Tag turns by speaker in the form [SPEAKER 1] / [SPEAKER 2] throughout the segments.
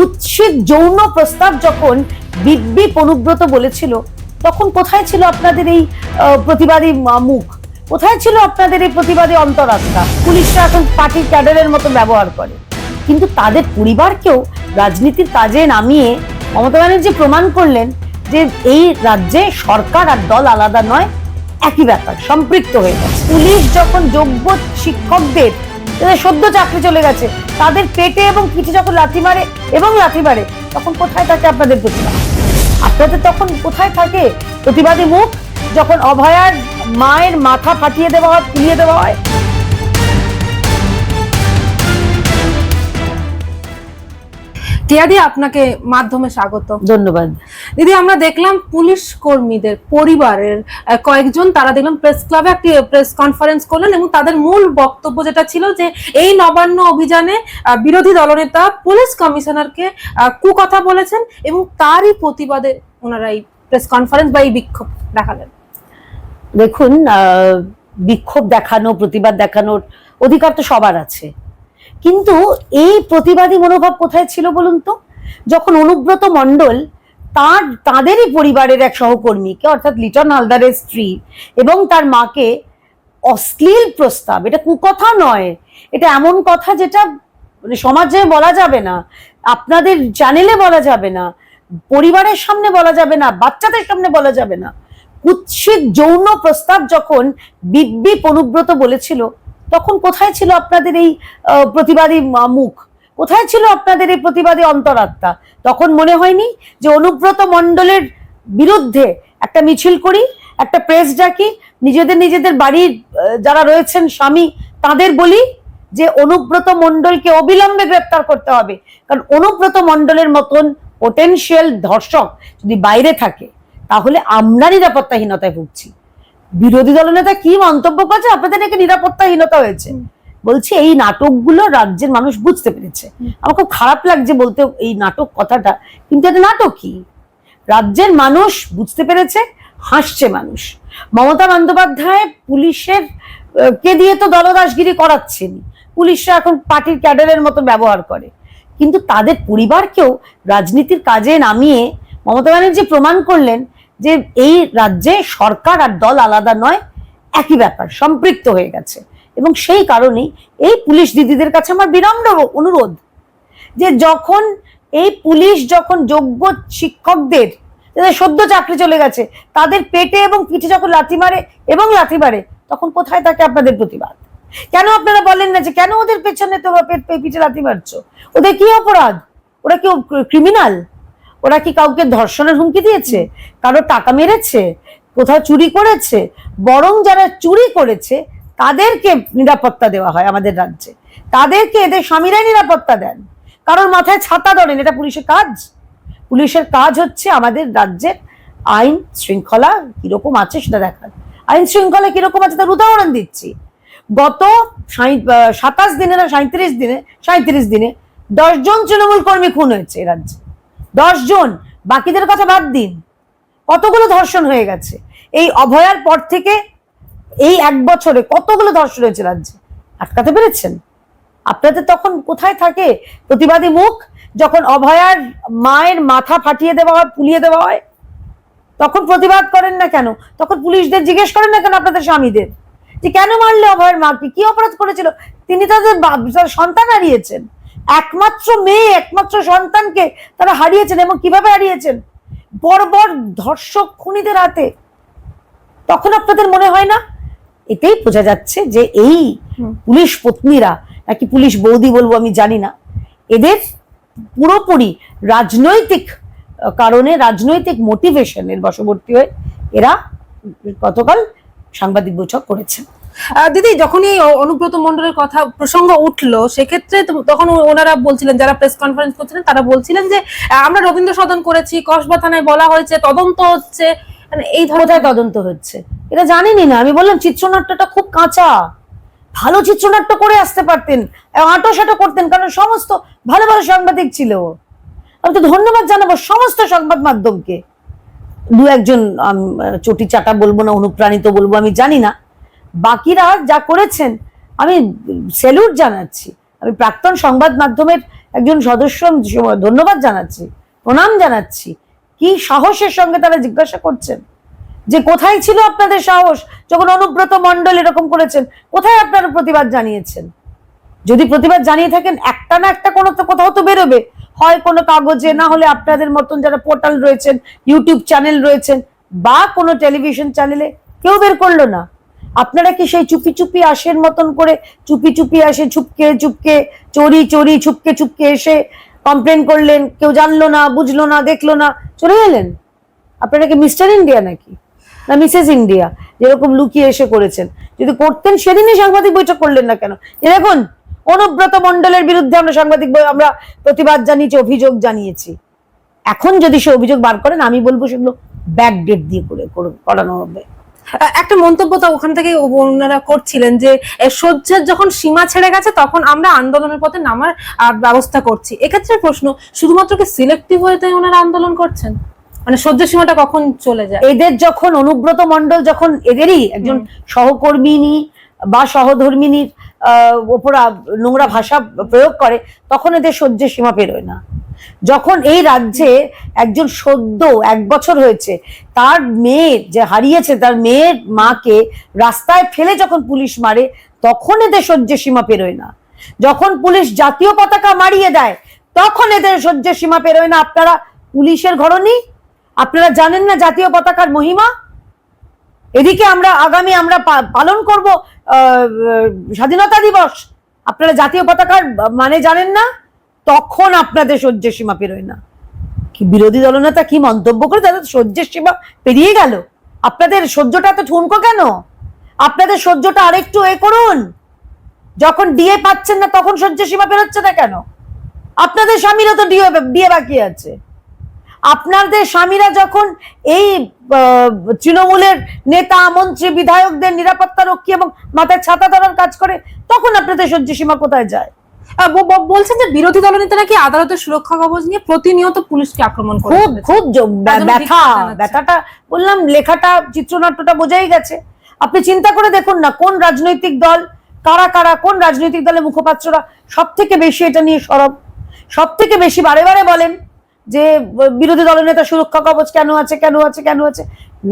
[SPEAKER 1] কুৎসিত যৌন প্রস্তাব যখন বিদ্যিপ অনুব্রত বলেছিল, তখন কোথায় ছিল আপনাদের এই প্রতিবাদী মুখ? কোথায় ছিল আপনাদের এই প্রতিবাদী অন্তরাত্মা? পুলিশরা এখন পার্টির ক্যাডারের মতো ব্যবহার করে। কিন্তু তাদের পরিবারকেও রাজনীতির কাজে নামিয়ে মমতা ব্যানার্জি প্রমাণ করলেন যে এই রাজ্যে সরকার আর দল আলাদা নয়, একই ব্যাপার, সম্পৃক্ত হয়ে গেছে। পুলিশ যখন যোগ্য শিক্ষকদের সদ্য চাকরি চলে গেছে, তাদের পেটে এবং পিঠে যখন লাথি মারে এবং লাথি মারে তখন কোথায় থাকে আপনাদের প্রতিবাদ আপনাদের তখন কোথায় থাকে প্রতিবাদী মুখ? যখন অভয়ার মায়ের মাথা ফাটিয়ে দেওয়া হয় ফুলিয়ে দেওয়া হয়?
[SPEAKER 2] টিয়াদি, আপনাকে মাধ্যমে স্বাগত।
[SPEAKER 1] ধন্যবাদ।
[SPEAKER 2] দিদি, আমরা দেখলাম পুলিশ কর্মীদের, পরিবারের কয়েকজন তারা দেখলাম প্রেস ক্লাবে একটি প্রেস কনফারেন্স করলেন এবং তাদের মূল বক্তব্য যেটা ছিল যে এই নবান্ন অভিযানে বিরোধী দলনেতা, পুলিশ কমিশনারকে কুকথা বলেছেন এবং তারই প্রতিবাদে ওনারা এই প্রেস কনফারেন্স বা এই বিক্ষোভ দেখালেন।
[SPEAKER 1] দেখুন বিক্ষোভ দেখানো, প্রতিবাদ দেখানোর অধিকার তো সবার আছে। কিন্তু এই প্রতিবাদী মনোভাব কোথায় ছিল বলুন তো? যখন অনুব্রত মণ্ডল তার, তাদেরই পরিবারের এক সহকর্মীকে, অর্থাৎ লিটন হালদারের স্ত্রী এবং তার মাকে অশ্লীল প্রস্তাব। এটা কুকথা নয়। এটা এমন কথা যেটা মানে সমাজে বলা যাবে না, আপনাদের চ্যানেলে বলা যাবে না, পরিবারের সামনে বলা যাবে না, বাচ্চাদের সামনে বলা যাবে না। কুৎসিত যৌন প্রস্তাব যখন বিব্বি অনুব্রত বলেছিল, তখন কোথায় ছিল আপনাদের এই প্রতিবাদী মুখ কোথায় ছিল আপনাদের এই প্রতিবাদী অন্তরাত্মা? তখন মনে হয়নি যে অনুব্রত মণ্ডলের বিরুদ্ধে একটা মিছিল করি, একটা প্রেস ডাকি, নিজেদের নিজেদের বাড়ির যারা রয়েছেন স্বামী, তাদের বলি যে অনুব্রত মণ্ডলকে অবিলম্বে গ্রেপ্তার করতে হবে। কারণ অনুব্রত মণ্ডলের মতন পোটেনশিয়াল ধর্ষক যদি বাইরে থাকে, তাহলে আমরা নিরাপত্তাহীনতায় ভুগছি। বিরোধী দলনেতা কি মন্তব্য করছে? আপনাদের নাকি নিরাপত্তাহীনতা হয়েছে। বলছি এই নাটকগুলো রাজ্যের মানুষ বুঝতে পেরেছে। আমার খুব খারাপ লাগছে বলতে এই নাটক কথাটা। কিন্তু এটা নাটকই রাজ্যের মানুষ বুঝতে পেরেছে হাসছে মানুষ। মমতা বন্দ্যোপাধ্যায় পুলিশের কে দিয়ে তো দলদাসগিরি করাচ্ছেন? পুলিশরা এখন পার্টির ক্যাডারের মতো ব্যবহার করে। কিন্তু তাদের পরিবারকেও রাজনীতির কাজে নামিয়ে মমতা ব্যানার্জি প্রমাণ করলেন যে এই রাজ্যে সরকার আর দল আলাদা নয় একই ব্যাপার সম্পৃক্ত হয়ে গেছে। এবং সেই কারণেই এই পুলিশ দিদিদের কাছে আমার বিনম্র অনুরোধ যে যখন এই পুলিশ যখন যোগ্য শিক্ষকদের যাদের সদ্য চাকরি চলে গেছে, তাদের পেটে এবং পিঠে যখন লাথি মারে এবং লাথি মারে, তখন কোথায় থাকে আপনাদের প্রতিবাদ? কেন আপনারা বলেন না যে কেন ওদের পেছনে তোমরা পিঠে লাথি মারছো? ওদের কি অপরাধ? ওরা কি ক্রিমিনাল ওরা কি কাউকে ধর্ষণের হুমকি দিয়েছে? কারও টাকা মেরেছে? কোথাও চুরি করেছে? বরং যারা চুরি করেছে তাদেরকে নিরাপত্তা দেওয়া হয় আমাদের রাজ্যে। তাদেরকে এদের স্বামীরাই নিরাপত্তা দেন। কারোর মাথায় ছাতা ধরেন, এটা পুলিশের কাজ। পুলিশের কাজ হচ্ছে আমাদের রাজ্যের আইন শৃঙ্খলা কীরকম আছে সেটা দেখার। আইন শৃঙ্খলা কীরকম আছে তার উদাহরণ দিচ্ছি। গত সাতাশ দিনে না সাঁত্রিশ দিনে সাঁত্রিশ দিনে দশজন তৃণমূল কর্মী খুন হয়েছে এ রাজ্যে। দশজন বাকিদের কথা বাদ দিন। কতগুলো ধর্ষণ হয়ে গেছে। এই অভয়ার পর থেকে এই এক বছরে কতগুলো ধর্ষণ হয়েছে রাজ্যে? আটকাতে পেরেছেন? আপনাদের তখন কোথায় থাকে প্রতিবাদী মুখ? যখন অভয়ার মায়ের মাথা ফাটিয়ে দেওয়া হয় ফুলিয়ে দেওয়া হয়? তখন প্রতিবাদ করেন না কেন? তখন পুলিশদের জিজ্ঞেস করেন না কেন আপনাদের স্বামীদের? যে কেন মারলে অভয়ের মাকে? কি অপরাধ করেছিল? তিনি তাদের সন্তান হারিয়েছেন। একমাত্র মেয়ে, একমাত্র সন্তানকে তারা হারিয়েছেন এবং কীভাবে হারিয়েছেন? বর্বর ধর্ষক খুনিদের হাতে। তখন আপনাদের মনে হয় না? এতেই বোঝা যাচ্ছে যে এই পুলিশ পত্নীরা নাকি পুলিশ বৌদি বলব আমি জানি না এদের পুরোপুরি রাজনৈতিক কারণে রাজনৈতিক মোটিভেশনের বশবর্তী হয়ে এরা গতকাল সাংবাদিক বৈঠক করেছে।
[SPEAKER 2] দিদি যখনই অনুব্রত মন্ডলের কথা প্রসঙ্গ উঠল সেক্ষেত্রে তখন ওনারা বলছিলেন যারা প্রেস কনফারেন্স করছিলেন তারা বলছিলেন যে আমরা রবীন্দ্র সদন করেছি কসবা থানায় বলা হয়েছে তদন্ত হচ্ছে। মানে এই ধরনের
[SPEAKER 1] তদন্ত হচ্ছে? এটা জানেনই না। আমি বললাম, চিত্রনাট্যটা খুব কাঁচা। ভালো চিত্রনাট্য করে আসতে পারতেন আটো সাটো করতেন, কারণ সমস্ত, ভালো ভালো সাংবাদিক ছিল। আমি তো ধন্যবাদ জানাব সমস্ত সংবাদ মাধ্যমকে। দু একজন চটি চাটা বলব না, অনুপ্রাণিত বলব, আমি জানি না। বাকিরা যা করেছেন, আমি স্যালুট জানাচ্ছি। আমি প্রাক্তন সংবাদ মাধ্যমের একজন সদস্য, ধন্যবাদ জানাচ্ছি, প্রণাম জানাচ্ছি। কি সাহসের সঙ্গে তারা জিজ্ঞাসা করছেন? যে কোথায় ছিল আপনাদের সাহস যখন অনুব্রত মণ্ডল এরকম করেছেন, কোথায় আপনারা প্রতিবাদ জানিয়েছেন? যদি প্রতিবাদ জানিয়ে থাকেন, একটা না একটা কোনো তো কোথাও তো বেরোবে। হয় কোনো কাগজে, না হলে আপনাদের মতন যারা পোর্টাল রয়েছেন, ইউটিউব চ্যানেল রয়েছেন, বা কোনো টেলিভিশন চ্যানেলে কেউ বের করল না। আপনারা কি সেই চুপি চুপি আসের মতন করে, চুপি চুপি আসে চুপকে চুপকে চোরি চোরি চুপকে চুপকে এসে কমপ্লেন করলেন, কেউ জানলো না, বুঝলো না, দেখল না, চলে গেলেন? আপনারা কি মিস্টার ইন্ডিয়া নাকি? না, মিসেস ইন্ডিয়া, যেরকম লুকিয়ে এসে করেছেন। যদি করতেন, সেদিনই সাংবাদিক বৈঠক করলেন না কেন? দেখুন, অনুব্রত মণ্ডলের বিরুদ্ধে আমরা সাংবাদিক আমরা প্রতিবাদ জানিয়েছি, অভিযোগ জানিয়েছি। এখন যদি সে অভিযোগ বার করেন, আমি বলব সেগুলো ব্যাক ডেট দিয়ে করে করে- করানো হবে।
[SPEAKER 2] একটা মন্তব্য তো ওখান থেকে ওনারা করছিলেন যে সহ্যের যখন সীমা ছেড়ে গেছে তখন আমরা আন্দোলনের পথে নামার ব্যবস্থা করছি। এক্ষেত্রে প্রশ্ন শুধুমাত্র কি সিলেক্টিভ হয়ে তাই ওনারা আন্দোলন করছেন? মানে সহ্য সীমাটা কখন চলে যায়?
[SPEAKER 1] এদের যখন অনুব্রত মন্ডল যখন এদেরই একজন সহকর্মিনী বা সহধর্মিনীর আহ, ওপর নোংরা ভাষা প্রয়োগ করে তখন এদের সহ্যের সীমা পেরোয় না। যখন এই রাজ্যে একজন সদ্য এক বছর হয়েছে, তার মেয়ে যে হারিয়েছে, তার মেয়ের মাকে রাস্তায় ফেলে যখন পুলিশ মারে, তখন এদের সহ্যের সীমা পেরোয় না। যখন পুলিশ জাতীয় পতাকা মারিয়ে দেয়, তখন এদের সহ্যের সীমা পেরোয় না। আপনারা পুলিশের ঘরনি আপনারা জানেন না জাতীয় পতাকার মহিমা? এদিকে আমরা আগামী আমরা পালন করব স্বাধীনতা দিবস। আপনারা জাতীয় পতাকার মানে জানেন না? তখন আপনাদের সহ্যের সীমা পেরোয় না। কি বিরোধী দলনেতা কি মন্তব্য করে তাদের সহ্যের সীমা পেরিয়ে গেল? আপনাদের সহ্যটা এত ঠুনকো কেন? আপনাদের সহ্যটা আরেকটু এ করুন। যখন ডিএ পাচ্ছেন না, তখন সহ্যের সীমা পেরোচ্ছে না কেন? আপনাদের স্বামীরও তো ডিএ বিয়ে বাকি আছে। আপনাদের স্বামীরা যখন এই তৃণমূলের নেতা, মন্ত্রী, বিধায়কদের নিরাপত্তা রক্ষী এবং মাথায় ছাতা ধরার কাজ করে, তখন আপনাদের সহ্য সীমা কোথায় যায়?
[SPEAKER 2] বলছেন যে বিরোধী দলনেতা নাকি আদালতের সুরক্ষা কবচ নিয়ে প্রতিনিয়ত পুলিশকে আক্রমণ করে
[SPEAKER 1] খুব খুব ব্যথা ব্যথাটা বললাম লেখাটা চিত্রনাট্যটা বোঝাই গেছে। আপনি চিন্তা করে দেখুন না কোন রাজনৈতিক দল কারা কারা কোন রাজনৈতিক দলের মুখপাত্ররা সব থেকে বেশি এটা নিয়ে সরব। সব থেকে বেশি বারে বারে বলেন যে বিরোধী দলনেতা সুরক্ষা কবচ কেন আছে কেন আছে কেন আছে?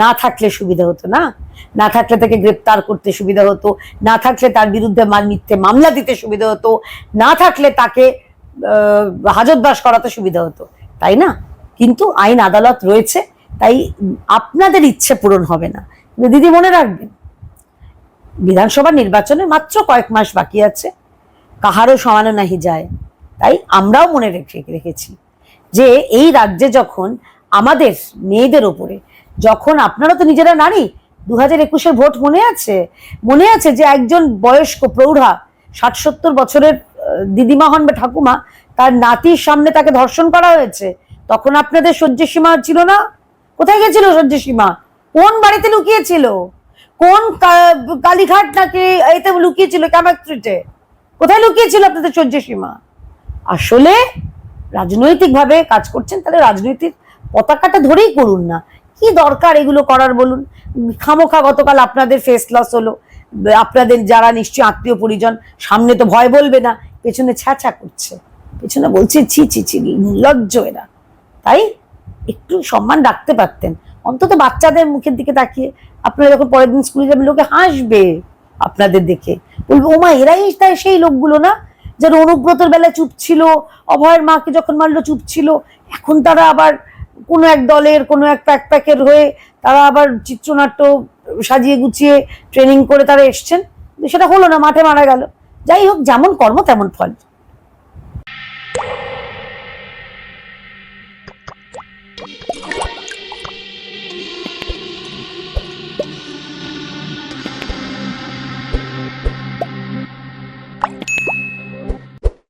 [SPEAKER 1] না থাকলে সুবিধা হতো না। না থাকলে তাকে গ্রেপ্তার করতে সুবিধা হতো, না থাকলে তার বিরুদ্ধে মিথ্যে মামলা দিতে সুবিধা হতো, না থাকলে তাকে হাজতবাস করাতে সুবিধা হতো, তাই না? কিন্তু আইন আদালত রয়েছে, তাই আপনাদের ইচ্ছে পূরণ হবে না। দিদি মনে রাখবেন, বিধানসভা নির্বাচনে মাত্র কয়েক মাস বাকি আছে, কাহারও সমানো নাহি যায়, তাই আমরাও মনে রেখে রেখেছি যে এই রাজ্যে যখন আমাদের মেয়েদের ওপরে যখন আপনারা তো নিজেরা নারী দু হাজার একুশের ভোট মনে আছে? মনে আছে যে একজন বয়স্ক প্রৌঢ়া, ষাট সত্তর বছরের দিদিমা হন বা ঠাকুমা, তার নাতির সামনে তাকে ধর্ষণ করা হয়েছে? তখন আপনাদের সহ্যের সীমা ছিল না? কোথায় গেছিল সহ্যের সীমা কোন বাড়িতে লুকিয়েছিল? কোন কালীঘাট নাকি এতে লুকিয়েছিল ক্যামাক কোথায় লুকিয়েছিল আপনাদের সহ্যের সীমা আসলে রাজনৈতিকভাবে কাজ করছেন, তাহলে রাজনৈতিক পতাকাটা ধরেই করুন না। কি দরকার এগুলো করার বলুন? খামোখা গতকাল আপনাদের ফেস লস হলো। আপনাদের যারা নিশ্চয়ই আত্মীয় পরিজন, সামনে তো ভয় বলবে না, পেছনে ছ্যাঁচা করছে। পেছনে বলছে, ছি ছি ছি লজ্জ এরা। তাই একটু সম্মান রাখতে পারতেন। অন্তত বাচ্চাদের মুখের দিকে তাকিয়ে আপনারা যখন পরের দিন স্কুলে যাবেন, লোকে হাসবে আপনাদের দেখে। বলবে ওমা এরাই তাই সেই লোকগুলো না? যারা অনুব্রতর বেলায় চুপ ছিল, অভয়ের মাকে যখন মারলো চুপ ছিল, এখন তারা আবার কোনো এক দলের, কোনো এক প্যাক প্যাকের হয়ে তারা আবার চিত্রনাট্য সাজিয়ে গুছিয়ে ট্রেনিং করে তারা এসছেন। সেটা হলো না, মাঠে মারা গেল। যাই হোক, যেমন কর্ম, তেমন ফল।